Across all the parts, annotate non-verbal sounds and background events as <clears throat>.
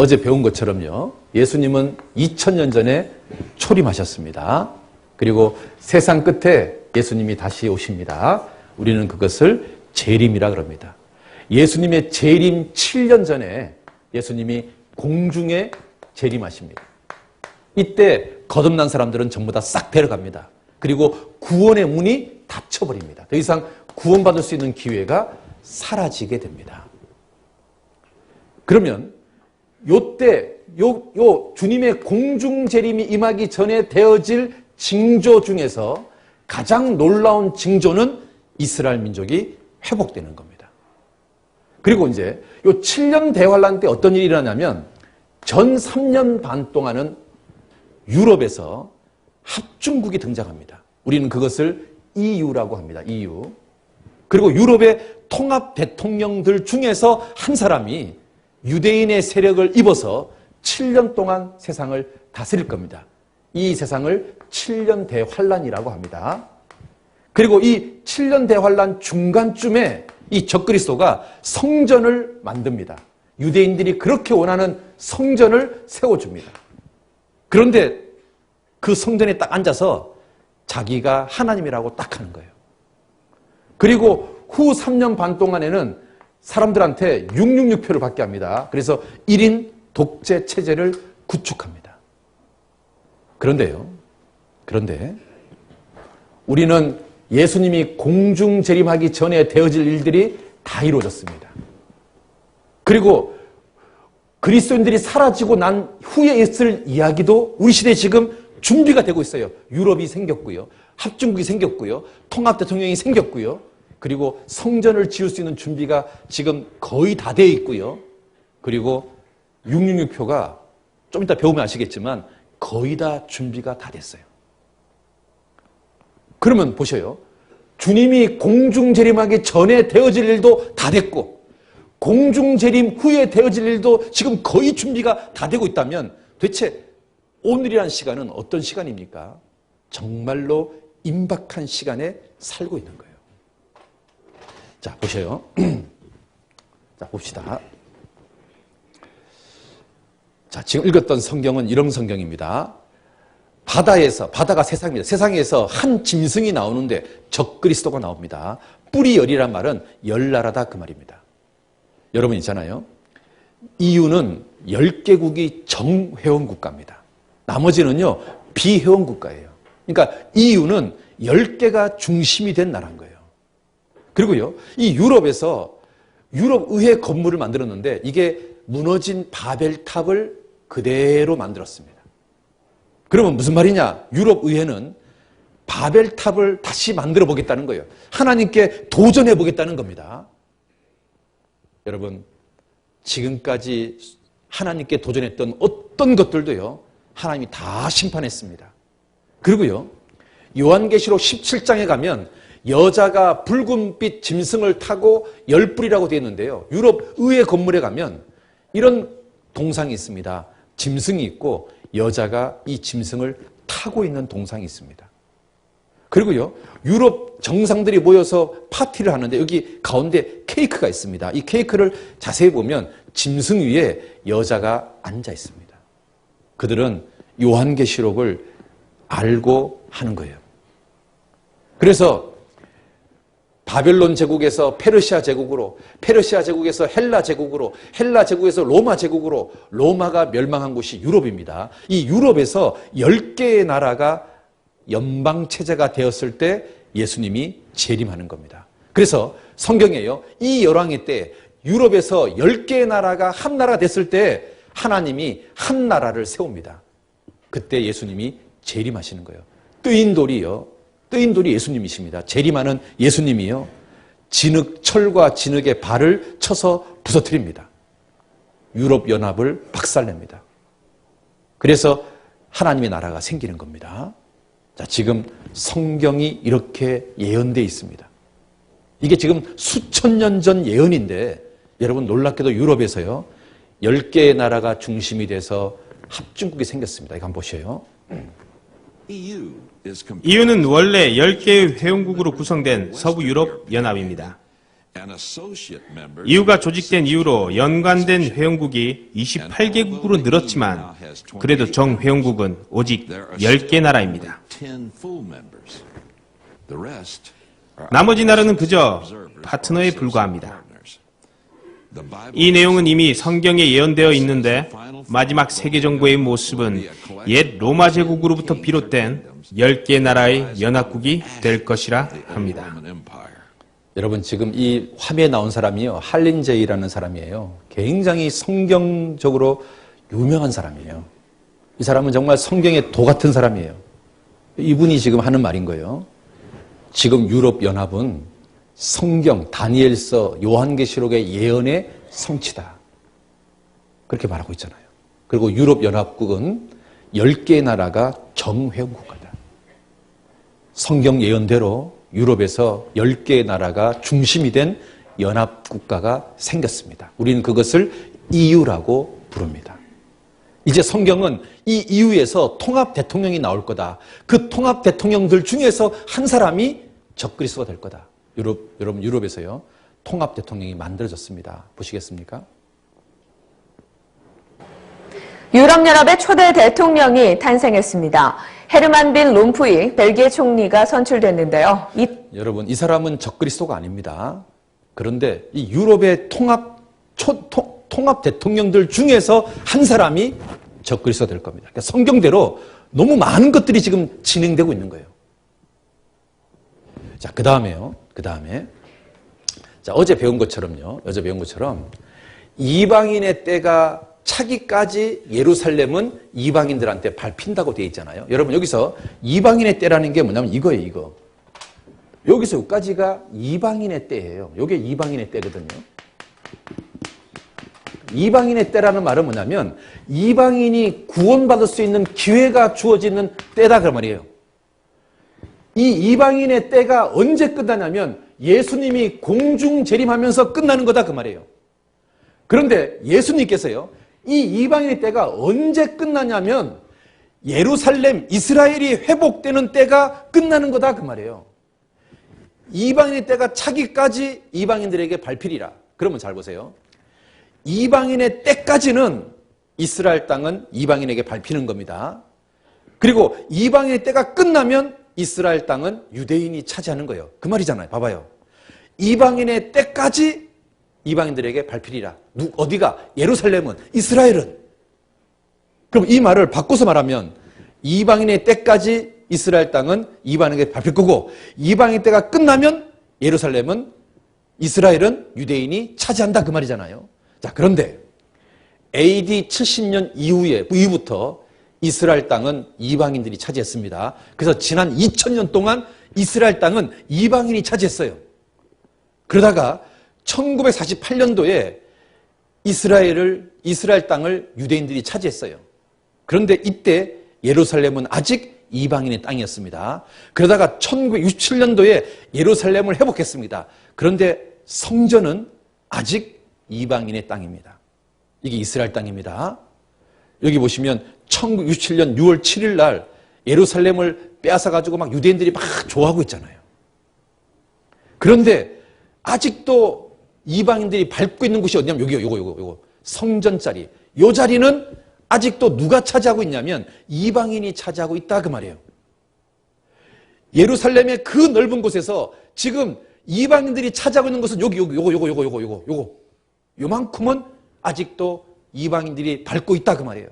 어제 배운 것처럼요. 예수님은 2000년 전에 초림하셨습니다. 그리고 세상 끝에 예수님이 다시 오십니다. 우리는 그것을 재림이라 그럽니다. 예수님의 재림 7년 전에 예수님이 공중에 재림하십니다. 이때 거듭난 사람들은 전부 다 싹 데려갑니다. 그리고 구원의 문이 닫혀버립니다. 더 이상 구원받을 수 있는 기회가 사라지게 됩니다. 그러면 요때 요, 요 주님의 공중 재림이 임하기 전에 되어질 징조 중에서 가장 놀라운 징조는 이스라엘 민족이 회복되는 겁니다. 그리고 이제 요 7년 대환란 때 어떤 일이 일어나냐면 전 3년 반 동안은 유럽에서 합중국이 등장합니다. 우리는 그것을 EU라고 합니다. EU. 그리고 유럽의 통합 대통령들 중에서 한 사람이 유대인의 세력을 입어서 7년 동안 세상을 다스릴 겁니다. 이 세상을 7년 대환란이라고 합니다. 그리고 이 7년 대환란 중간쯤에 이 적그리스도가 성전을 만듭니다. 유대인들이 그렇게 원하는 성전을 세워줍니다. 그런데 그 성전에 딱 앉아서 자기가 하나님이라고 딱 하는 거예요. 그리고 후 3년 반 동안에는 사람들한테 666표를 받게 합니다. 그래서 1인 독재 체제를 구축합니다. 그런데요. 그런데 우리는 예수님이 공중 재림하기 전에 되어질 일들이 다 이루어졌습니다. 그리고 그리스도인들이 사라지고 난 후에 있을 이야기도 우리 시대에 지금 준비가 되고 있어요. 유럽이 생겼고요. 합중국이 생겼고요. 통합 대통령이 생겼고요. 그리고 성전을 지을 수 있는 준비가 지금 거의 다 되어 있고요. 그리고 666표가 좀 이따 배우면 아시겠지만 거의 다 준비가 다 됐어요. 그러면 보셔요. 주님이 공중 재림하기 전에 되어질 일도 다 됐고 공중 재림 후에 되어질 일도 지금 거의 준비가 다 되고 있다면 도대체 오늘이라는 시간은 어떤 시간입니까? 정말로 임박한 시간에 살고 있는 거예요. 자, 보셔요. <clears throat> 자, 봅시다. 자, 지금 읽었던 성경은 이런 성경입니다. 바다에서, 바다가 세상입니다. 세상에서 한 짐승이 나오는데 적그리스도가 나옵니다. 뿌리 열이란 말은 열나라다 그 말입니다. 여러분 있잖아요. 이유는 10개국이 정회원 국가입니다. 나머지는요, 비회원 국가예요. 그러니까 이유는 10개가 중심이 된 나라인 거예요. 그리고요, 이 유럽에서 유럽 의회 건물을 만들었는데 이게 무너진 바벨탑을 그대로 만들었습니다. 그러면 무슨 말이냐? 유럽 의회는 바벨탑을 다시 만들어 보겠다는 거예요. 하나님께 도전해 보겠다는 겁니다. 여러분, 지금까지 하나님께 도전했던 어떤 것들도요, 하나님이 다 심판했습니다. 그리고요, 요한계시록 17장에 가면 여자가 붉은빛 짐승을 타고 열불이라고 되어 있는데요. 유럽 의회 건물에 가면 이런 동상이 있습니다. 짐승이 있고 여자가 이 짐승을 타고 있는 동상이 있습니다. 그리고요, 유럽 정상들이 모여서 파티를 하는데 여기 가운데 케이크가 있습니다. 이 케이크를 자세히 보면 짐승 위에 여자가 앉아 있습니다. 그들은 요한계시록을 알고 하는 거예요. 그래서 바벨론 제국에서 페르시아 제국으로, 페르시아 제국에서 헬라 제국으로, 헬라 제국에서 로마 제국으로, 로마가 멸망한 곳이 유럽입니다. 이 유럽에서 10개의 나라가 연방 체제가 되었을 때 예수님이 재림하는 겁니다. 그래서 성경에요. 이 열왕의 때 유럽에서 10개의 나라가 한 나라 됐을 때 하나님이 한 나라를 세웁니다. 그때 예수님이 재림하시는 거예요. 뜨인 돌이요. 뜨인 돌이 예수님이십니다. 재림하는 예수님이요. 진흙, 철과 진흙의 발을 쳐서 부서뜨립니다. 유럽 연합을 박살냅니다. 그래서 하나님의 나라가 생기는 겁니다. 자, 지금 성경이 이렇게 예언되어 있습니다. 이게 지금 수천 년 전 예언인데 여러분 놀랍게도 유럽에서요. 10개의 나라가 중심이 돼서 합중국이 생겼습니다. 이거 한번 보셔요. EU는 원래 10개의 회원국으로 구성된 서부 유럽 연합입니다. 이유가 조직된 이후로 연관된 회원국이 28개국으로 늘었지만 그래도 정 회원국은 오직 10개 나라입니다. 나머지 나라는 그저 파트너에 불과합니다. 이 내용은 이미 성경에 예언되어 있는데 마지막 세계 정부의 모습은 옛 로마 제국으로부터 비롯된 10개 나라의 연합국이 될 것이라 합니다. 여러분 지금 이 화면에 나온 사람이요 할린 제이라는 사람이에요. 굉장히 성경적으로 유명한 사람이에요. 이 사람은 정말 성경의 도 같은 사람이에요. 이분이 지금 하는 말인 거예요. 지금 유럽 연합은 성경 다니엘서 요한계시록의 예언의 성취다. 그렇게 말하고 있잖아요. 그리고 유럽 연합국은 10개 나라가 정회원 국가다. 성경 예언대로 유럽에서 10개의 나라가 중심이 된 연합국가가 생겼습니다. 우리는 그것을 EU라고 부릅니다. 이제 성경은 이 EU에서 통합 대통령이 나올 거다. 그 통합 대통령들 중에서 한 사람이 적그리스도가 될 거다. 유럽, 여러분 유럽에서요. 통합 대통령이 만들어졌습니다. 보시겠습니까? 유럽연합의 초대 대통령이 탄생했습니다. 헤르만 빈 롬푸이 벨기에 총리가 선출됐는데요. 이 여러분 이 사람은 적그리스도가 아닙니다. 그런데 이 유럽의 통합 초, 통, 통합 대통령들 중에서 한 사람이 적그리스도가 될 겁니다. 그러니까 성경대로 너무 많은 것들이 지금 진행되고 있는 거예요. 자, 그 다음에요. 그 다음에. 자, 어제 배운 것처럼요. 어제 배운 것처럼 이방인의 때가 차기까지 예루살렘은 이방인들한테 밟힌다고 되어 있잖아요. 여러분, 여기서 이방인의 때라는 게 뭐냐면 이거예요, 이거. 여기서 여기까지가 이방인의 때예요. 이게 이방인의 때거든요. 이방인의 때라는 말은 뭐냐면 이방인이 구원받을 수 있는 기회가 주어지는 때다 그 말이에요. 이 이방인의 때가 언제 끝나냐면 예수님이 공중 재림하면서 끝나는 거다 그 말이에요. 그런데 예수님께서요. 이 이방인의 때가 언제 끝나냐면 예루살렘 이스라엘이 회복되는 때가 끝나는 거다 그 말이에요. 이방인의 때가 차기까지 이방인들에게 발필이라. 그러면 잘 보세요. 이방인의 때까지는 이스라엘 땅은 이방인에게 밟히는 겁니다. 그리고 이방인의 때가 끝나면 이스라엘 땅은 유대인이 차지하는 거예요. 그 말이잖아요. 봐봐요. 이방인의 때까지 이방인들에게. 누, 어디가? 예루살렘은, 이스라엘은. 그럼 이 말을 바꿔서 말하면 이방인의 때까지 이스라엘 땅은 이방인에게 밟힐 거고 이방인 때가 끝나면 예루살렘은 이스라엘은 유대인이 차지한다 그 말이잖아요. 자, 그런데 AD 70년 이후에 이후부터 이스라엘 땅은 이방인들이 차지했습니다. 그래서 지난 2000년 동안 이스라엘 땅은 이방인이 차지했어요. 그러다가 1948년도에 이스라엘을 이스라엘 땅을 유대인들이 차지했어요. 그런데 이때 예루살렘은 아직 이방인의 땅이었습니다. 그러다가 1967년도에 예루살렘을 회복했습니다. 그런데 성전은 아직 이방인의 땅입니다. 이게 이스라엘 땅입니다. 여기 보시면 1967년 6월 7일 날 예루살렘을 빼앗아 가지고 막 유대인들이 막 좋아하고 있잖아요. 그런데 아직도 이방인들이 밟고 있는 곳이 어디냐면 여기요, 요거, 요거, 요거. 성전 자리. 요 자리는 아직도 누가 차지하고 있냐면 이방인이 차지하고 있다 그 말이에요. 예루살렘의 그 넓은 곳에서 지금 이방인들이 차지하고 있는 것은 여기, 여기, 요거, 요거, 요거, 요거, 요거, 요거. 요만큼은 아직도 이방인들이 밟고 있다 그 말이에요.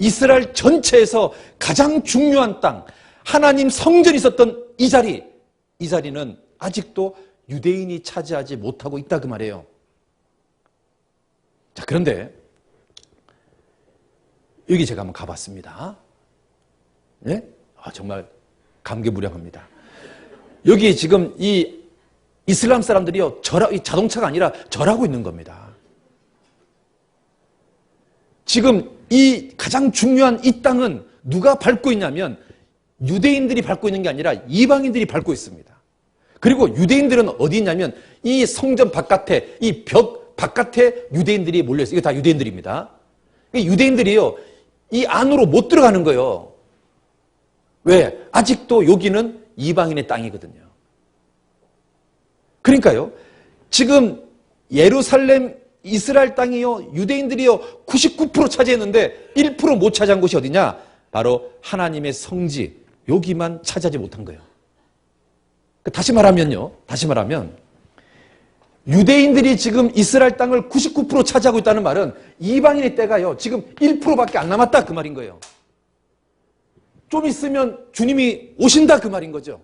이스라엘 전체에서 가장 중요한 땅, 하나님 성전이 있었던 이 자리, 이 자리는 아직도 유대인이 차지하지 못하고 있다 그 말이에요. 자, 그런데 여기 제가 한번 가봤습니다. 예? 아, 정말 감개무량합니다. 여기 지금 이 이슬람 사람들이요, 절, 이 자동차가 아니라 절하고 있는 겁니다. 지금 이 가장 중요한 이 땅은 누가 밟고 있냐면 유대인들이 밟고 있는 게 아니라 이방인들이 밟고 있습니다. 그리고 유대인들은 어디 있냐면 이 성전 바깥에 이 벽 바깥에 유대인들이 몰려 있어요. 이거 다 유대인들입니다. 이 유대인들이요. 이 안으로 못 들어가는 거예요. 왜? 아직도 여기는 이방인의 땅이거든요. 그러니까요. 지금 예루살렘 이스라엘 땅이요 유대인들이요 99% 차지했는데 1%못 차지한 곳이 어디냐? 바로 하나님의 성지 여기만 차지하지 못한 거예요. 그 다시 말하면요. 다시 말하면 유대인들이 지금 이스라엘 땅을 99% 차지하고 있다는 말은 이방인의 때가요. 지금 1%밖에 안 남았다 그 말인 거예요. 좀 있으면 주님이 오신다 그 말인 거죠.